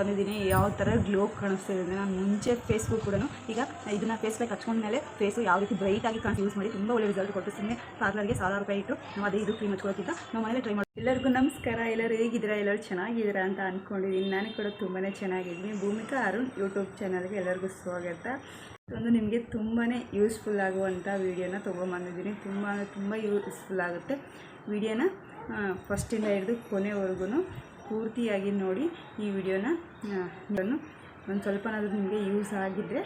ಬಂದಿದ್ದೀನಿ, ಯಾವ ಥರ ಗ್ಲೋ ಕಾಣಿಸ್ತಿದೆ ಅಂದರೆ ನಾನು ಮುಂಚೆ ಫೇಸ್ಬುಕ್ ಕೂಡ ಈಗ ಇದನ್ನು ಫೇಸ್ ಪ್ಯಾಕ್ ಹಚ್ಕೊಂಡ್ಮೇಲೆ ಫೇಸು ಯಾವ ರೀತಿ ಬ್ರೈಟಾಗಿ ಕಾಣಿಸಿ ಯೂಸ್ ಮಾಡಿ ತುಂಬ ಒಳ್ಳೆ ರಿಸಲ್ಟ್ ಕೊಟ್ಟು ಪಾರ್ಲರ್ಗೆ ಸಾವಿರ ರೂಪಾಯಿ ಇಟ್ಟು ನಾವು ಅದೇ ಇದು ಕ್ರೀಮ್ ಹಚ್ಕೊಳ್ತಿದ್ದ ನಾವು ಮನೇಲಿ ಟ್ರೈ ಮಾಡಿ ಎಲ್ಲರಿಗೂ ನಮಸ್ಕಾರ, ಎಲ್ಲರೂ ಹೇಗಿದ್ದೀರಾ, ಎಲ್ಲರೂ ಚೆನ್ನಾಗಿದ್ದೀರಾ ಅಂತ ಅಂದ್ಕೊಂಡಿದ್ದೀನಿ ನಾನು ಕೂಡ ತುಂಬಾ ಚೆನ್ನಾಗಿದ್ದೀನಿ. ಭೂಮಿಕಾ ಅರುಣ್ ಯೂಟ್ಯೂಬ್ ಚಾನಲ್ಗೆ ಎಲ್ಲರಿಗೂ ಸ್ವಾಗತ. ಒಂದು ನಿಮಗೆ ತುಂಬಾ ಯೂಸ್ಫುಲ್ ಆಗುವಂಥ ವೀಡಿಯೋನ ತೊಗೊಂಬಂದಿದ್ದೀನಿ ತುಂಬ ತುಂಬ ಯೂಸ್ಫುಲ್ ಆಗುತ್ತೆ. ವೀಡಿಯೋನ ಫಸ್ಟಿಂದ ಹಿಡಿದು ಕೊನೆವರೆಗೂ ಪೂರ್ತಿಯಾಗಿ ನೋಡಿ ಈ ವಿಡಿಯೋನ ಒಂದು ಸ್ವಲ್ಪನಾದರೂ ನಿಮಗೆ ಯೂಸ್ ಆಗಿದ್ದರೆ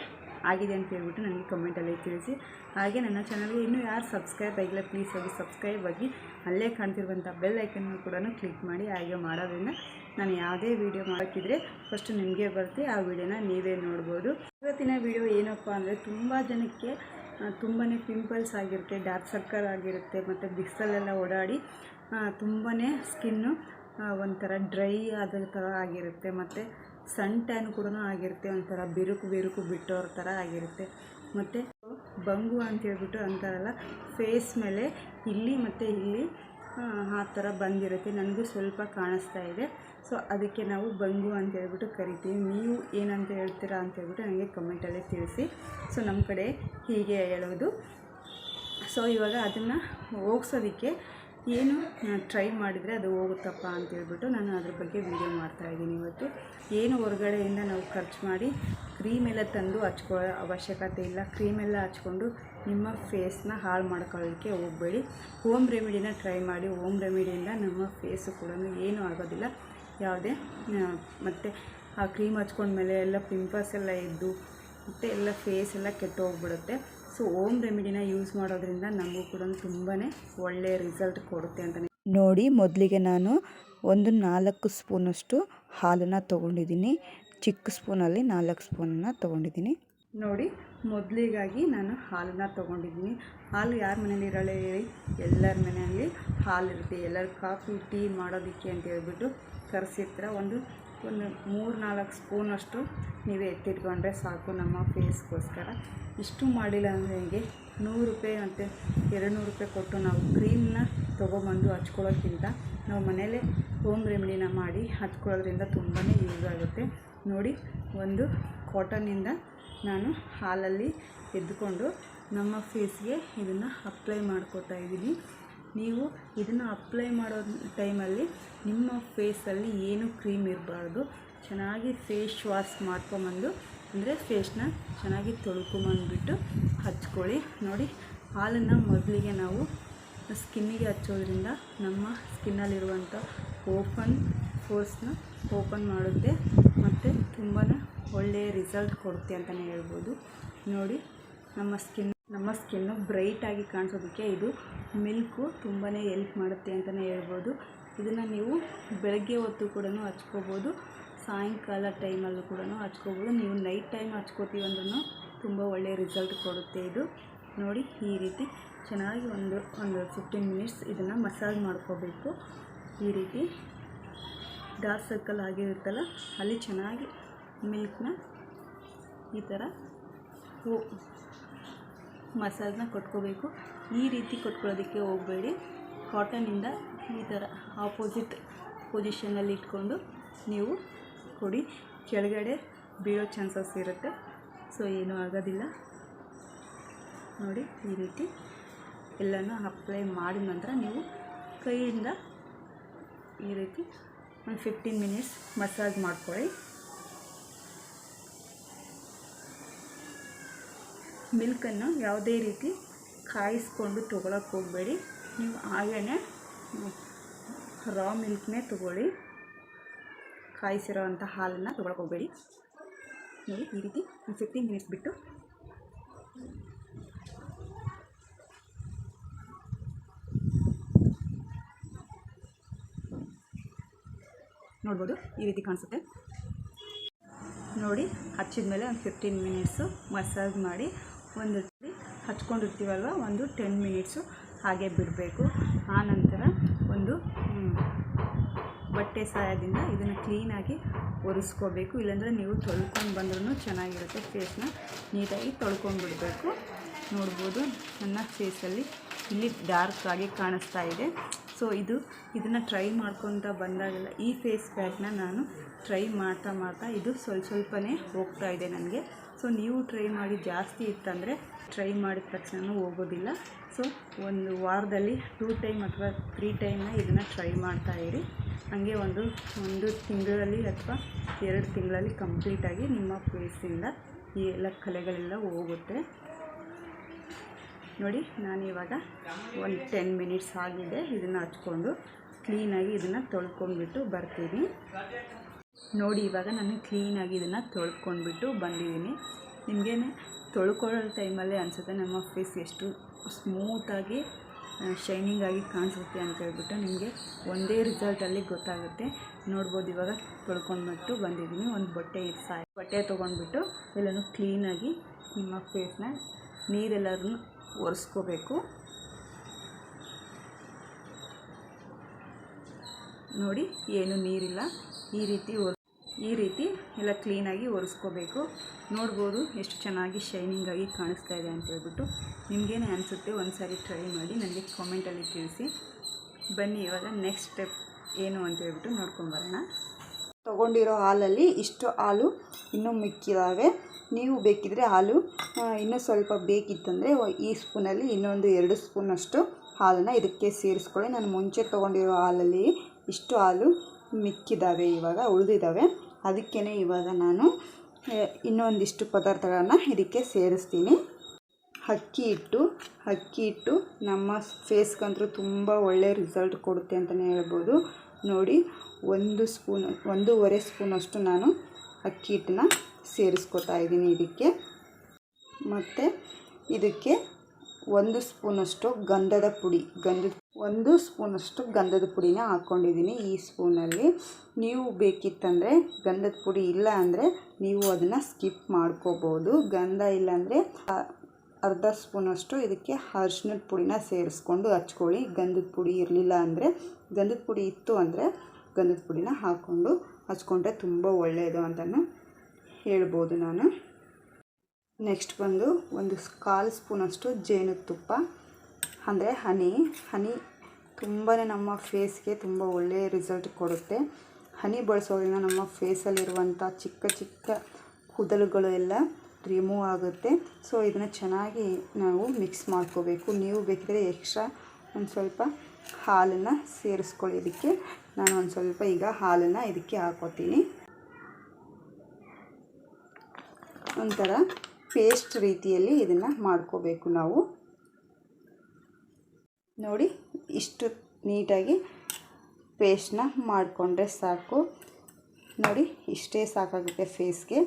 ಆಗಿದೆ ಅಂತ ಹೇಳ್ಬಿಟ್ಟು ನನಗೆ ಕಮೆಂಟಲ್ಲಿ ತಿಳಿಸಿ. ಹಾಗೆ ನನ್ನ ಚಾನಲ್ಗೆ ಇನ್ನೂ ಯಾರು ಸಬ್ಸ್ಕ್ರೈಬ್ ಆಗಿಲ್ಲ ಪ್ಲೀಸ್ ಹೋಗಿ ಸಬ್ಸ್ಕ್ರೈಬ್ ಆಗಿ. ಅಲ್ಲೇ ಕಾಣ್ತಿರುವಂಥ ಬೆಲ್ ಐಕನ್ನು ಕೂಡ ಕ್ಲಿಕ್ ಮಾಡಿ ಹಾಗೆ ಮಾಡೋದ್ರಿಂದ ನಾನು ಯಾವುದೇ ವೀಡಿಯೋ ಮಾಡೋಕ್ಕಿದ್ರೆ ಫಸ್ಟ್ ನಿಮಗೆ ಬರುತ್ತೆ, ಆ ವಿಡಿಯೋನ ನೀವೇ ನೋಡ್ಬೋದು. ಇವತ್ತಿನ ವಿಡಿಯೋ ಏನಪ್ಪ ಅಂದರೆ ತುಂಬ ಜನಕ್ಕೆ ತುಂಬಾ ಪಿಂಪಲ್ಸ್ ಆಗಿರುತ್ತೆ ಡಾರ್ಕ್ ಸರ್ಕಲ್ ಆಗಿರುತ್ತೆ, ಮತ್ತು ಬಿಸಿಲಲ್ಲೆಲ್ಲ ಓಡಾಡಿ ತುಂಬಾ ಸ್ಕಿನ್ನು ಒಂಥರ ಡ್ರೈ ಆದ ಥರ ಆಗಿರುತ್ತೆ. ಮತ್ತು ಸನ್ ಟ್ಯಾನ್ ಕೂಡ ಆಗಿರುತ್ತೆ. ಒಂಥರ ಬಿರುಕು ಬಿರುಕು ಬಿಟ್ಟೋರ ಥರ ಆಗಿರುತ್ತೆ. ಮತ್ತು ಬಂಗು ಅಂತ ಹೇಳ್ಬಿಟ್ಟು ಅಂತಾರಲ್ಲ, ಫೇಸ್ ಮೇಲೆ ಇಲ್ಲಿ ಮತ್ತು ಇಲ್ಲಿ, ಆ ಥರ ಬಂದಿರುತ್ತೆ. ನನಗೂ ಸ್ವಲ್ಪ ಕಾಣಿಸ್ತಾ ಇದೆ. ಸೊ, ಅದಕ್ಕೆ ನಾವು ಬಂಗು ಅಂತ ಹೇಳ್ಬಿಟ್ಟು ಕರಿತೀವಿ. ನೀವು ಏನಂತ ಹೇಳ್ತೀರಾ ಅಂತ ಹೇಳ್ಬಿಟ್ಟು ನನಗೆ ಕಮೆಂಟಲ್ಲಿ ತಿಳಿಸಿ. ಸೊ, ನಮ್ಮ ಕಡೆ ಹೀಗೆ ಹೇಳೋದು. ಸೊ, ಇವಾಗ ಅದನ್ನು ಹೋಗ್ಸೋದಕ್ಕೆ ಏನು ಟ್ರೈ ಮಾಡಿದರೆ ಅದು ಹೋಗುತ್ತಪ್ಪ ಅಂತೇಳ್ಬಿಟ್ಟು ನಾನು ಅದ್ರ ಬಗ್ಗೆ ವೀಡಿಯೋ ಮಾಡ್ತಾಯಿದ್ದೀನಿ ಇವತ್ತು. ಏನು ಹೊರಗಡೆಯಿಂದ ನಾವು ಖರ್ಚು ಮಾಡಿ ಕ್ರೀಮೆಲ್ಲ ತಂದು ಹಚ್ಕೊಳ್ಳೋ ಅವಶ್ಯಕತೆ ಇಲ್ಲ. ಕ್ರೀಮೆಲ್ಲ ಹಚ್ಕೊಂಡು ನಿಮ್ಮ ಫೇಸ್ನ ಹಾಳು ಮಾಡ್ಕೊಳ್ಳೋಕ್ಕೆ ಹೋಗಬೇಡಿ. ಹೋಮ್ ರೆಮಿಡಿನ ಟ್ರೈ ಮಾಡಿ. ಹೋಮ್ ರೆಮಿಡಿಯಿಂದ ನಮ್ಮ ಫೇಸು ಕೂಡ ಏನು ಆಗೋದಿಲ್ಲ. ಯಾವುದೇ ಮತ್ತು ಆ ಕ್ರೀಮ್ ಹಚ್ಕೊಂಡ್ಮೇಲೆ ಎಲ್ಲ ಪಿಂಪಲ್ಸ್ ಎಲ್ಲ ಇದ್ದು, ಮತ್ತು ಎಲ್ಲ ಫೇಸ್ ಎಲ್ಲ ಕೆಟ್ಟು ಹೋಗ್ಬಿಡುತ್ತೆ ಸೊ ಓಮ್ ರೆಮಿಡಿನ ಯೂಸ್ ಮಾಡೋದ್ರಿಂದ ನಮಗೂ ಕೂಡ ತುಂಬಾ ಒಳ್ಳೆಯ ರಿಸಲ್ಟ್ ಕೊಡುತ್ತೆ ಅಂತಲೇ ನೋಡಿ ಮೊದಲಿಗೆ ನಾನು ಒಂದು ನಾಲ್ಕು ಸ್ಪೂನಷ್ಟು ಹಾಲನ್ನು ತೊಗೊಂಡಿದ್ದೀನಿ. ಚಿಕ್ಕ ಸ್ಪೂನಲ್ಲಿ ನಾಲ್ಕು ಸ್ಪೂನನ್ನು ತೊಗೊಂಡಿದ್ದೀನಿ. ನೋಡಿ ಮೊದಲಿಗಾಗಿ ನಾನು ಹಾಲನ್ನು ತೊಗೊಂಡಿದ್ದೀನಿ. ಹಾಲು ಯಾರ ಮನೇಲಿ ಇರಲ್ಲ ಹೇಳಿ? ಎಲ್ಲರ ಮನೆಯಲ್ಲಿ ಹಾಲು ಇರುತ್ತೆ ಎಲ್ಲರೂ ಕಾಫಿ ಟೀ ಮಾಡೋದಕ್ಕೆ ಅಂತ ಹೇಳ್ಬಿಟ್ಟು ಕರೆಸಿರ್ತಾರೆ. ಒಂದು ಒಂದು ಮೂರು ನಾಲ್ಕು ಸ್ಪೂನಷ್ಟು ನೀವೇ ಎತ್ತಿಟ್ಕೊಂಡ್ರೆ ಸಾಕು ನಮ್ಮ ಫೇಸ್ಗೋಸ್ಕರ. ಇಷ್ಟು ಮಾಡಿಲ್ಲ ಅಂದರೆ ಹೇಗೆ? ನೂರು ರೂಪಾಯಿ ಮತ್ತು ಎರಡು ನೂರು ರೂಪಾಯಿ ಕೊಟ್ಟು ನಾವು ಕ್ರೀಮ್ನ ತೊಗೊಬಂದು ಹಚ್ಕೊಳ್ಳೋಕ್ಕಿಂತ ನಾವು ಮನೆಯಲ್ಲೇ ಹೋಮ್ ರೆಮಿಡಿನ ಮಾಡಿ ಹಚ್ಕೊಳ್ಳೋದ್ರಿಂದ ತುಂಬಾ ಯೂಸ್ ಆಗುತ್ತೆ. ನೋಡಿ, ಒಂದು ಕಾಟನಿಂದ ನಾನು ಹಾಲಲ್ಲಿ ಎದ್ದುಕೊಂಡು ನಮ್ಮ ಫೇಸ್ಗೆ ಇದನ್ನು ಅಪ್ಲೈ ಮಾಡ್ಕೋತಾ ಇದ್ದೀನಿ. ನೀವು ಇದನ್ನು ಅಪ್ಲೈ ಮಾಡೋ ಟೈಮಲ್ಲಿ ನಿಮ್ಮ ಫೇಸಲ್ಲಿ ಏನು ಕ್ರೀಮ್ ಇರಬಾರ್ದು, ಚೆನ್ನಾಗಿ ಫೇಸ್ ವಾಶ್ ಮಾಡ್ಕೊಂಬಂದು, ಅಂದರೆ ಫೇಸ್ನ ಚೆನ್ನಾಗಿ ತೊಳ್ಕೊಂಬಂದ್ಬಿಟ್ಟು ಹಚ್ಕೊಳ್ಳಿ. ನೋಡಿ, ಹಾಲನ್ನು ಮೊದಲಿಗೆ ನಾವು ಸ್ಕಿನ್ನಿಗೆ ಹಚ್ಚೋದ್ರಿಂದ ನಮ್ಮ ಸ್ಕಿನ್ನಲ್ಲಿರುವಂಥ ಓಪನ್ ಫೋರ್ಸ್ನ ಓಪನ್ ಮಾಡುತ್ತೆ. ಮತ್ತು ತುಂಬಾ ಒಳ್ಳೆಯ ರಿಸಲ್ಟ್ ಕೊಡುತ್ತೆ ಅಂತಲೇ ಹೇಳ್ಬೋದು. ನೋಡಿ, ನಮ್ಮ ಸ್ಕಿನ್ ನಮ್ಮ ಸ್ಕಿನ್ನು ಬ್ರೈಟಾಗಿ ಕಾಣಿಸೋದಕ್ಕೆ ಇದು ಮಿಲ್ಕು ತುಂಬಾ ಎಲ್ಪ್ ಮಾಡುತ್ತೆ ಅಂತಲೇ ಹೇಳ್ಬೋದು. ಇದನ್ನು ನೀವು ಬೆಳಗ್ಗೆ ಹೊತ್ತು ಕೂಡ ಹಚ್ಕೋಬೋದು, ಸಾಯಂಕಾಲ ಟೈಮಲ್ಲೂ ಕೂಡ ಹಚ್ಕೋಬೋದು. ನೀವು ನೈಟ್ ಟೈಮ್ ಹಚ್ಕೋತೀವಿ ಅಂದ್ರೂ ತುಂಬ ಒಳ್ಳೆಯ ರಿಸಲ್ಟ್ ಕೊಡುತ್ತೆ ಇದು. ನೋಡಿ, ಈ ರೀತಿ ಚೆನ್ನಾಗಿ ಒಂದು ಒಂದು ಫಿಫ್ಟೀನ್ ಮಿನಿಟ್ಸ್ ಇದನ್ನು ಮಸಾಜ್ ಮಾಡ್ಕೋಬೇಕು. ಈ ರೀತಿ ಡಾರ್ಕ್ ಸರ್ಕಲ್ ಆಗಿರುತ್ತಲ್ಲ ಅಲ್ಲಿ ಚೆನ್ನಾಗಿ ಮಿಲ್ಕ್ನ ಈ ಥರ ಹೋ ಮಸಾಜ್ನ ಕೊಟ್ಕೋಬೇಕು. ಈ ರೀತಿ ಕೊಟ್ಕೊಳ್ಳೋದಕ್ಕೆ ಹೋಗಬೇಡಿ. ಕಾಟನಿಂದ ಈ ಥರ ಆಪೋಸಿಟ್ ಪೊಸಿಷನಲ್ಲಿ ಇಟ್ಕೊಂಡು ನೀವು ಕೊಡಿ. ಕೆಳಗಡೆ ಬೀಳೋ ಚಾನ್ಸಸ್ ಇರುತ್ತೆ. ಸೊ ಏನೂ ಆಗೋದಿಲ್ಲ. ನೋಡಿ, ಈ ರೀತಿ ಎಲ್ಲನೂ ಅಪ್ಲೈ ಮಾಡಿದ ನಂತರ ನೀವು ಕೈಯಿಂದ ಈ ರೀತಿ ಒಂದು ಫಿಫ್ಟೀನ್ ಮಿನಿಟ್ಸ್ ಮಸಾಜ್ ಮಾಡ್ಕೊಳ್ಳಿ. ಮಿಲ್ಕನ್ನು ಯಾವುದೇ ರೀತಿ ಕಾಯಿಸ್ಕೊಂಡು ತೊಗೊಳಕ್ಕೆ ಹೋಗಬೇಡಿ. ನೀವು ಹಾಗೇ ರಾ ಮಿಲ್ಕ್ನೇ ತೊಗೊಳ್ಳಿ. ಕಾಯಿಸಿರೋ ಅಂಥ ಹಾಲನ್ನು ತೊಗೊಳಕ್ಕೆ ಹೋಗಬೇಡಿ. ನೋಡಿ, ಈ ರೀತಿ ಒಂದು ಫಿಫ್ಟೀನ್ ಮಿನಿಟ್ಸ್ ಬಿಟ್ಟು ನೋಡ್ಬೋದು, ಈ ರೀತಿ ಕಾಣಿಸುತ್ತೆ. ನೋಡಿ ಹಚ್ಚಿದ ಮೇಲೆ ಒಂದು ಫಿಫ್ಟೀನ್ ಮಿನಿಟ್ಸು ಮಸಾಜ್ ಮಾಡಿ ಒಂದು ಹಚ್ಕೊಂಡಿರ್ತೀವಲ್ವ? ಒಂದು ಟೆನ್ ಮಿನಿಟ್ಸು ಹಾಗೆ ಬಿಡಬೇಕು. ಆನಂತರ ಒಂದು ಬಟ್ಟೆ ಸಹಾಯದಿಂದ ಇದನ್ನು ಕ್ಲೀನಾಗಿ ಒರೆಸ್ಕೋಬೇಕು. ಇಲ್ಲಾಂದರೆ ನೀವು ತೊಳ್ಕೊಂಡು ಬಂದ್ರೂ ಚೆನ್ನಾಗಿರುತ್ತೆ ಫೇಸ್ನ ನೀಟಾಗಿ ತೊಳ್ಕೊಂಡು ಬಿಡಬೇಕು. ನೋಡ್ಬೋದು ನನ್ನ ಫೇಸಲ್ಲಿ ಇಲ್ಲಿ ಡಾರ್ಕ್ ಆಗಿ ಕಾಣಿಸ್ತಾ ಇದೆ. ಸೊ ಇದು ಇದನ್ನು ಟ್ರೈ ಮಾಡ್ಕೊತ ಬಂದಾಗೆಲ್ಲ ಈ ಫೇಸ್ ಪ್ಯಾಕ್ನ ನಾನು ಟ್ರೈ ಮಾಡ್ತಾ ಮಾಡ್ತಾ ಇದು ಸ್ವಲ್ಪ ಸ್ವಲ್ಪನೇ ಹೋಗ್ತಾ ಇದೆ ನನಗೆ. ಸೊ ನೀವು ಟ್ರೈ ಮಾಡಿ ಜಾಸ್ತಿ ಇತ್ತಂದರೆ ಟ್ರೈ ಮಾಡಿದ ತಕ್ಷಣ ಹೋಗೋದಿಲ್ಲ. ಸೊ ಒಂದು ವಾರದಲ್ಲಿ ಟೂ ಟೈಮ್ ಅಥವಾ ತ್ರೀ ಟೈಮ್ನ ಇದನ್ನು ಟ್ರೈ ಮಾಡ್ತಾ ಇರಿ. ಹಾಗೆ ಒಂದು ಒಂದು ತಿಂಗಳಲ್ಲಿ ಅಥವಾ ಎರಡು ತಿಂಗಳಲ್ಲಿ ಕಂಪ್ಲೀಟಾಗಿ ನಿಮ್ಮ ಫೇಸಿಂದ ಈ ಎಲ್ಲ ಕಲೆಗಳೆಲ್ಲ ಹೋಗುತ್ತೆ. ನೋಡಿ ನಾನು ಇವಾಗ ಒಂದು ಟೆನ್ ಮಿನಿಟ್ಸ್ ಆಗಿದೆ ಇದನ್ನು ಹಚ್ಕೊಂಡು ಕ್ಲೀನಾಗಿ ಇದನ್ನು ತೊಳ್ಕೊಂಡ್ಬಿಟ್ಟು ಬರ್ತೀನಿ. ನೋಡಿ, ಇವಾಗ ನಾನು ಕ್ಲೀನಾಗಿ ಇದನ್ನು ತೊಳ್ಕೊಂಡ್ಬಿಟ್ಟು ಬಂದಿದ್ದೀನಿ. ನಿಮಗೇನೆ ತೊಳ್ಕೊಳ್ಳೋ ಟೈಮಲ್ಲೇ ಅನಿಸುತ್ತೆ, ನಮ್ಮ ಫೇಸ್ ಎಷ್ಟು ಸ್ಮೂತಾಗಿ ಶೈನಿಂಗ್ ಆಗಿ ಕಾಣಿಸುತ್ತೆ ಅಂತ ಹೇಳ್ಬಿಟ್ಟು ನಿಮಗೆ ಒಂದೇ ರಿಸಲ್ಟಲ್ಲಿ ಗೊತ್ತಾಗುತ್ತೆ. ನೋಡ್ಬೋದು, ಇವಾಗ ತೊಳ್ಕೊಂಡ್ಬಿಟ್ಟು ಬಂದಿದ್ದೀನಿ. ಒಂದು ಬಟ್ಟೆ ಸಾಯಿ ಬಟ್ಟೆ ತೊಗೊಂಡ್ಬಿಟ್ಟು ಎಲ್ಲನೂ ಕ್ಲೀನಾಗಿ ನಿಮ್ಮ ಫೇಸ್ನ ನೀರೆಲ್ಲರೂ ಒರೆಸ್ಕೋಬೇಕು. ನೋಡಿ, ಏನು ನೀರಿಲ್ಲ. ಈ ರೀತಿ ಈ ರೀತಿ ಎಲ್ಲ ಕ್ಲೀನಾಗಿ ಒರೆಸ್ಕೋಬೇಕು. ನೋಡ್ಬೋದು ಎಷ್ಟು ಚೆನ್ನಾಗಿ ಶೈನಿಂಗಾಗಿ ಕಾಣಿಸ್ತಾ ಇದೆ ಅಂತ ಹೇಳ್ಬಿಟ್ಟು. ನಿಮಗೇನೆ ಅನಿಸುತ್ತೆ ಒಂದು ಸಾರಿ ಟ್ರೈ ಮಾಡಿ ನನಗೆ ಕಾಮೆಂಟಲ್ಲಿ ತಿಳಿಸಿ. ಬನ್ನಿ, ಇವಾಗ ನೆಕ್ಸ್ಟ್ ಸ್ಟೆಪ್ ಏನು ಅಂತ ಹೇಳ್ಬಿಟ್ಟು ನೋಡ್ಕೊಂಬರೋಣ ತೊಗೊಂಡಿರೋ ಹಾಲಲ್ಲಿ ಇಷ್ಟು ಹಾಲು ಇನ್ನೂ ಮಿಕ್ಕಿದಾವೆ. ನೀವು ಬೇಕಿದ್ದರೆ ಹಾಲು ಇನ್ನೂ ಸ್ವಲ್ಪ ಬೇಕಿತ್ತಂದರೆ ಈ ಸ್ಪೂನಲ್ಲಿ ಇನ್ನೊಂದು ಎರಡು ಸ್ಪೂನಷ್ಟು ಹಾಲನ್ನು ಇದಕ್ಕೆ ಸೇರಿಸ್ಕೊಳ್ಳಿ. ನಾನು ಮುಂಚೆ ತೊಗೊಂಡಿರೋ ಹಾಲಲ್ಲಿ ಇಷ್ಟು ಹಾಲು ಮಿಕ್ಕಿದ್ದಾವೆ ಇವಾಗ ಉಳಿದಿದ್ದಾವೆ ಅದಕ್ಕೇ ಇವಾಗ ನಾನು ಇನ್ನೊಂದಿಷ್ಟು ಪದಾರ್ಥಗಳನ್ನು ಇದಕ್ಕೆ ಸೇರಿಸ್ತೀನಿ. ಅಕ್ಕಿ ಹಿಟ್ಟು ಅಕ್ಕಿ ಹಿಟ್ಟು ನಮ್ಮ ಫೇಸ್ಗಂತೂ ತುಂಬ ಒಳ್ಳೆಯ ರಿಸಲ್ಟ್ ಕೊಡುತ್ತೆ ಅಂತಲೇ ಹೇಳ್ಬೋದು. ನೋಡಿ, ಒಂದು ಸ್ಪೂನ್, ಒಂದೂವರೆ ಸ್ಪೂನಷ್ಟು ನಾನು ಅಕ್ಕಿ ಹಿಟ್ಟನ್ನ ಸೇರಿಸ್ಕೊತಾ ಇದ್ದೀನಿ ಇದಕ್ಕೆ. ಮತ್ತು ಇದಕ್ಕೆ ಒಂದು ಸ್ಪೂನಷ್ಟು ಗಂಧದ ಪುಡಿ ಗಂಧದ ಒಂದು ಸ್ಪೂನಷ್ಟು ಗಂಧದ ಪುಡಿನ ಹಾಕ್ಕೊಂಡಿದ್ದೀನಿ ಈ ಸ್ಪೂನಲ್ಲಿ. ನೀವು ಬೇಕಿತ್ತಂದರೆ ಗಂಧದ ಪುಡಿ ಇಲ್ಲ ಅಂದರೆ ನೀವು ಅದನ್ನು ಸ್ಕಿಪ್ ಮಾಡ್ಕೋಬೋದು. ಗಂಧ ಇಲ್ಲಾಂದರೆ ಅರ್ಧ ಸ್ಪೂನಷ್ಟು ಇದಕ್ಕೆ ಅರ್ಶಿನದ ಪುಡಿನ ಸೇರಿಸ್ಕೊಂಡು ಹಚ್ಕೊಳ್ಳಿ. ಗಂಧದ ಪುಡಿ ಇರಲಿಲ್ಲ ಅಂದರೆ, ಗಂಧದ ಪುಡಿ ಇತ್ತು ಅಂದರೆ ಗಂಧದ ಪುಡಿನ ಹಾಕ್ಕೊಂಡು ಹಚ್ಕೊಂಡ್ರೆ ತುಂಬ ಒಳ್ಳೆಯದು ಅಂತಲೂ ಹೇಳ್ಬೋದು ನಾನು. ನೆಕ್ಸ್ಟ್ ಬಂದು ಒಂದು ಕಾಲು ಸ್ಪೂನಷ್ಟು ಜೇನುತುಪ್ಪ, ಅಂದರೆ ಹನಿ. ಹನಿ ತುಂಬಾ ನಮ್ಮ ಫೇಸ್ಗೆ ತುಂಬ ಒಳ್ಳೆಯ ರಿಸಲ್ಟ್ ಕೊಡುತ್ತೆ. ಹನಿ ಬಳಸೋದ್ರಿಂದ ನಮ್ಮ ಫೇಸಲ್ಲಿರುವಂಥ ಚಿಕ್ಕ ಚಿಕ್ಕ ಕೂದಲುಗಳು ಎಲ್ಲ ರಿಮೂವ್ ಆಗುತ್ತೆ. ಸೊ ಇದನ್ನು ಚೆನ್ನಾಗಿ ನಾವು ಮಿಕ್ಸ್ ಮಾಡ್ಕೋಬೇಕು. ನೀವು ಬೇಕಿದ್ರೆ ಎಕ್ಸ್ಟ್ರಾ ಒಂದು ಸ್ವಲ್ಪ ಹಾಲನ್ನು ಸೇರಿಸ್ಕೊಳ್ಳಿ. ಇದಕ್ಕೆ ನಾನು ಒಂದು ಸ್ವಲ್ಪ ಈಗ ಹಾಲನ್ನು ಇದಕ್ಕೆ ಹಾಕೋತೀನಿ. ಒಂಥರ ಪೇಸ್ಟ್ ರೀತಿಯಲ್ಲಿ ಇದನ್ನು ಮಾಡ್ಕೋಬೇಕು ನಾವು. ನೋಡಿ, ಇಷ್ಟು ನೀಟಾಗಿ ಪೇಸ್ಟ್ನ ಮಾಡಿಕೊಂಡ್ರೆ ಸಾಕು. ನೋಡಿ, ಇಷ್ಟೇ ಸಾಕಾಗುತ್ತೆ ಫೇಸ್ಗೆ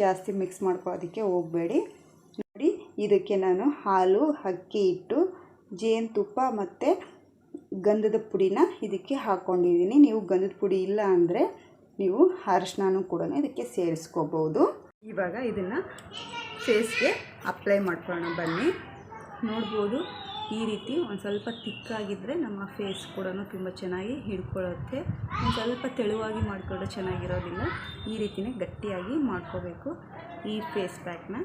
ಜಾಸ್ತಿ ಮಿಕ್ಸ್ ಮಾಡ್ಕೊಳ್ಳೋದಕ್ಕೆ ಹೋಗಬೇಡಿ. ನೋಡಿ, ಇದಕ್ಕೆ ನಾನು ಹಾಲು, ಅಕ್ಕಿ ಹಿಟ್ಟು ಜೇನುತುಪ್ಪ ಮತ್ತು ಗಂಧದ ಪುಡಿನ ಇದಕ್ಕೆ ಹಾಕ್ಕೊಂಡಿದ್ದೀನಿ ನೀವು ಗಂಧದ ಪುಡಿ ಇಲ್ಲ ಅಂದರೆ ನೀವು ಅರಶಿನೂ ಕೂಡ ಇದಕ್ಕೆ ಸೇರಿಸ್ಕೋಬೋದು. ಇವಾಗ ಇದನ್ನು ಫೇಸ್ಗೆ ಅಪ್ಲೈ ಮಾಡ್ಕೊಳ್ಳೋಣ, ಬನ್ನಿ. ನೋಡ್ಬೋದು, ಈ ರೀತಿ ಒಂದು ಸ್ವಲ್ಪ ತಿಕ್ಕಾಗಿದ್ದರೆ ನಮ್ಮ ಫೇಸ್ ಕೂಡ ತುಂಬ ಚೆನ್ನಾಗಿ ಹಿಡ್ಕೊಳ್ಳುತ್ತೆ. ಒಂದು ಸ್ವಲ್ಪ ತೆಳುವಾಗಿ ಮಾಡಿಕೊಂಡ್ರೆ ಚೆನ್ನಾಗಿರೋದಿಲ್ಲ. ಈ ರೀತಿಯೇ ಗಟ್ಟಿಯಾಗಿ ಮಾಡ್ಕೋಬೇಕು ಈ ಫೇಸ್ ಪ್ಯಾಕ್ನ.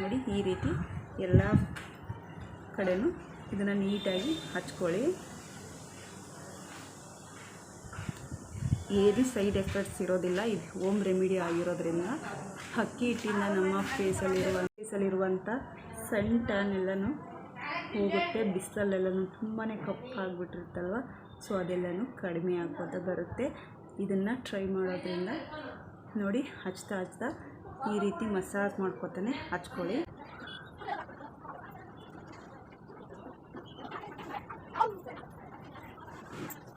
ನೋಡಿ, ಈ ರೀತಿ ಎಲ್ಲ ಕಡೆಯೂ ಇದನ್ನು ನೀಟಾಗಿ ಹಚ್ಕೊಳ್ಳಿ. ಏನು ಸೈಡ್ ಎಫೆಕ್ಟ್ಸ್ ಇರೋದಿಲ್ಲ ಇದು ಹೋಮ್ ರೆಮಿಡಿ ಆಗಿರೋದ್ರಿಂದ ಅಕ್ಕಿ ಹಿಟ್ಟಿಂದ ನಮ್ಮ ಫೇಸಲ್ಲಿರುವ ಫೇಸಲ್ಲಿರುವಂಥ ಸಣ್ಣ ಟ್ಯಾನ್ ಎಲ್ಲನೂ ಹೋಗುತ್ತೆ ಬಿಸಿಲಲ್ಲೆಲ್ಲನೂ ತುಂಬಾ ಕಪ್ಪಾಗಿಬಿಟ್ಟಿರುತ್ತಲ್ವ ಸೊ ಅದೆಲ್ಲನೂ ಕಡಿಮೆ ಆಗ್ಬೋದ ಬರುತ್ತೆ. ಇದನ್ನು ಟ್ರೈ ಮಾಡೋದ್ರಿಂದ ನೋಡಿ, ಹಚ್ತಾ ಹಚ್ತಾ ಈ ರೀತಿ ಮಸಾಜ್ ಮಾಡ್ಕೊತಾನೆ ಹಚ್ಕೊಳ್ಳಿ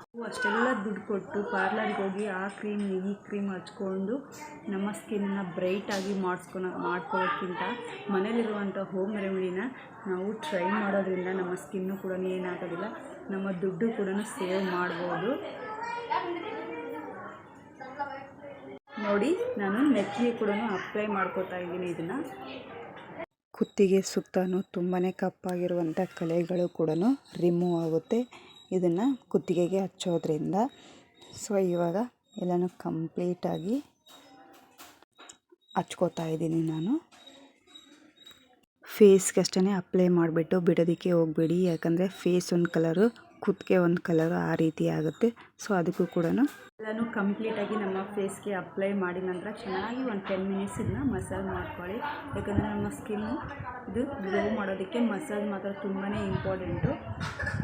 ನಾವು ಅಷ್ಟೆಲ್ಲ ದುಡ್ಡು ಕೊಟ್ಟು ಪಾರ್ಲರ್ಗೆ ಹೋಗಿ ಆ ಕ್ರೀಮ್ ಈ ಕ್ರೀಮ್ ಹಚ್ಕೊಂಡು ನಮ್ಮ ಸ್ಕಿನ್ನ ಬ್ರೈಟಾಗಿ ಮಾಡಿಸ್ಕೊಳ ಮಾಡ್ಕೊಳ್ಳೋಕ್ಕಿಂತ ಮನೇಲಿರುವಂಥ ಹೋಮ್ ರೆಮಿಡಿನ ನಾವು ಟ್ರೈ ಮಾಡೋದ್ರಿಂದ ನಮ್ಮ ಸ್ಕಿನ್ನು ಕೂಡ ಏನಾಗೋದಿಲ್ಲ. ನಮ್ಮ ದುಡ್ಡು ಕೂಡ ಸೇವ್ ಮಾಡ್ಬೋದು. ನೋಡಿ, ನಾನು ನೆತ್ತಿಗೆ ಕೂಡ ಅಪ್ಲೈ ಮಾಡ್ಕೋತಾ ಇದ್ದೀನಿ ಇದನ್ನು. ಕುತ್ತಿಗೆ ಸುತ್ತಲೂ ತುಂಬಾ ಕಪ್ಪಾಗಿರುವಂಥ ಕಲೆಗಳು ಕೂಡ ರಿಮೂವ್ ಆಗುತ್ತೆ. ಇದನ್ನು ಕುತ್ತಿಗೆಗೆ ಹಚ್ಚೋದ್ರಿಂದ ಸೊ ಇವಾಗ ಎಲ್ಲನೂ ಕಂಪ್ಲೀಟಾಗಿ ಹಚ್ಕೋತಾ ಇದ್ದೀನಿ ನಾನು. ಫೇಸ್ಗೆ ಅಷ್ಟೇ ಅಪ್ಲೈ ಮಾಡಿಬಿಟ್ಟು ಬಿಡೋದಕ್ಕೆ ಹೋಗಬೇಡಿ. ಯಾಕಂದರೆ ಫೇಸ್ ಒಂದು ಕಲರು ಕುತ್ತಿಗೆ ಒಂದು ಕಲರ್ ಆ ರೀತಿ ಆಗುತ್ತೆ. ಸೊ ಅದಕ್ಕೂ ಕೂಡ ಎಲ್ಲನೂ ಕಂಪ್ಲೀಟಾಗಿ ನಮ್ಮ ಫೇಸ್ಗೆ ಅಪ್ಲೈ ಮಾಡಿದ ನಂತರ ಚೆನ್ನಾಗಿ ಒಂದು ಟೆನ್ ಮಿನಿಟ್ಸ್ ಇದನ್ನ ಮಸಾಜ್ ಮಾಡ್ಕೊಳ್ಳಿ. ಯಾಕಂದರೆ ನಮ್ಮ ಸ್ಕಿನ್ನು ಇದು ಗ್ಲೋ ಮಾಡೋದಕ್ಕೆ ಮಸಾಜ್ ಮಾತ್ರ ತುಂಬಾ ಇಂಪಾರ್ಟೆಂಟು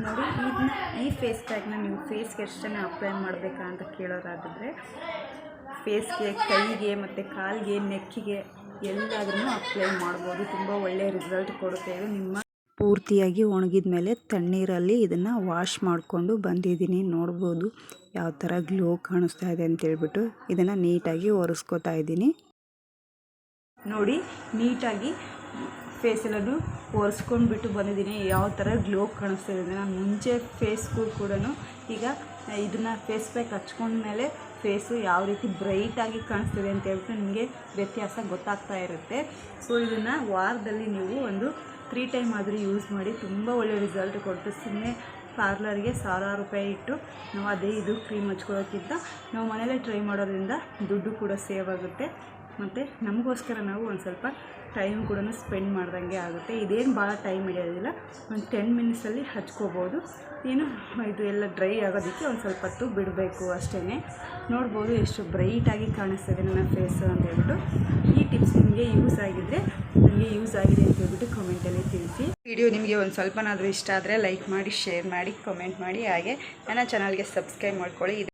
ನೋಡಿ, ಇದನ್ನ ಈ ಫೇಸ್ ಪ್ಯಾಕ್ನ ನೀವು ಫೇಸ್ಗೆ ಎಷ್ಟು ಅಪ್ಲೈ ಮಾಡಬೇಕಾ ಅಂತ ಕೇಳೋದಾದರೆ ಫೇಸ್ಗೆ ಕೈಗೆ ಮತ್ತು ಕಾಲಿಗೆ ನೆಕ್ಕಿಗೆ ಎಲ್ಲಾದ್ರೂ ಅಪ್ಲೈ ಮಾಡ್ಬೋದು. ತುಂಬ ಒಳ್ಳೆಯ ರಿಸಲ್ಟ್ ಕೊಡುತ್ತೆ. ನಿಮ್ಮ ಪೂರ್ತಿಯಾಗಿ ಒಣಗಿದ ಮೇಲೆ ತಣ್ಣೀರಲ್ಲಿ ಇದನ್ನು ವಾಶ್ ಮಾಡಿಕೊಂಡು ಬಂದಿದ್ದೀನಿ. ನೋಡ್ಬೋದು ಯಾವ ಥರ ಗ್ಲೋ ಕಾಣಿಸ್ತಾ ಇದೆ ಅಂತೇಳ್ಬಿಟ್ಟು ಇದನ್ನು ನೀಟಾಗಿ ಒರೆಸ್ಕೋತಾ ಇದ್ದೀನಿ. ನೋಡಿ, ನೀಟಾಗಿ ಫೇಸೆಲ್ಲೂ ಒರೆಸ್ಕೊಂಡ್ಬಿಟ್ಟು ಬಂದಿದ್ದೀನಿ. ಯಾವ ಥರ ಗ್ಲೋ ಕಾಣಿಸ್ತಾ ಇದೆ ನಾನು ಮುಂಚೆ ಫೇಸ್ಗೂ ಕೂಡ ಈಗ ಇದನ್ನು ಫೇಸ್ ಪ್ಯಾಕ್ ಹಚ್ಕೊಂಡ್ಮೇಲೆ ಫೇಸು ಯಾವ ರೀತಿ ಬ್ರೈಟಾಗಿ ಕಾಣಿಸ್ತಿದೆ ಅಂತ ಹೇಳ್ಬಿಟ್ಟು ನಿಮಗೆ ವ್ಯತ್ಯಾಸ ಗೊತ್ತಾಗ್ತಾ ಇರುತ್ತೆ. ಸೊ ಇದನ್ನು ವಾರದಲ್ಲಿ ನೀವು ಒಂದು ತ್ರೀ ಟೈಮ್ ಆದರೂ ಯೂಸ್ ಮಾಡಿ ತುಂಬ ಒಳ್ಳೆ ರಿಸಲ್ಟ್ ಕೊಟ್ಟು ಸುಮ್ಮನೆ ಪಾರ್ಲರ್ಗೆ ಸಾವಿರಾರು ರೂಪಾಯಿ ಇಟ್ಟು ನಾವು ಅದೇ ಇದು ಕ್ರೀಮ್ ಹಚ್ಕೊಳ್ಳೋಕ್ಕಿಂತ ನಾವು ಮನೇಲೇ ಟ್ರೈ ಮಾಡೋದ್ರಿಂದ ದುಡ್ಡು ಕೂಡ ಸೇವ್ ಆಗುತ್ತೆ. ಮತ್ತು ನಮಗೋಸ್ಕರ ನಾವು ಒಂದು ಸ್ವಲ್ಪ ಟೈಮ್ ಕೂಡ ಸ್ಪೆಂಡ್ ಮಾಡ್ದಂಗೆ ಆಗುತ್ತೆ. ಇದೇನು ಭಾಳ ಟೈಮ್ ಹಿಡಿಯೋದಿಲ್ಲ. ಒಂದು ಟೆನ್ ಮಿನಿಟ್ಸಲ್ಲಿ ಹಚ್ಕೋಬೋದು. ಏನು ಇದು ಎಲ್ಲ ಡ್ರೈ ಆಗೋದಕ್ಕೆ ಒಂದು ಸ್ವಲ್ಪ ಹೊತ್ತು ಬಿಡಬೇಕು ಅಷ್ಟೇ ನೋಡ್ಬೋದು ಎಷ್ಟು ಬ್ರೈಟಾಗಿ ಕಾಣಿಸ್ತದೆ ನನ್ನ ಫೇಸು ಅಂತ ಹೇಳ್ಬಿಟ್ಟು ಈ ಟಿಪ್ಸ್ ನಿಮಗೆ ಯೂಸ್ ಆಗಿದ್ದರೆ ನನಗೆ ಯೂಸ್ ಆಗಿದೆ ಅಂತ ಹೇಳ್ಬಿಟ್ಟು ಕಮೆಂಟಲ್ಲಿ ತಿಳಿಸಿ. ವಿಡಿಯೋ ನಿಮಗೆ ಒಂದು ಸ್ವಲ್ಪನಾದರೂ ಇಷ್ಟ ಆದರೆ ಲೈಕ್ ಮಾಡಿ ಶೇರ್ ಮಾಡಿ ಕಮೆಂಟ್ ಮಾಡಿ, ಹಾಗೆ ನನ್ನ ಚಾನಲ್ಗೆ ಸಬ್ಸ್ಕ್ರೈಬ್ ಮಾಡ್ಕೊಳ್ಳಿ.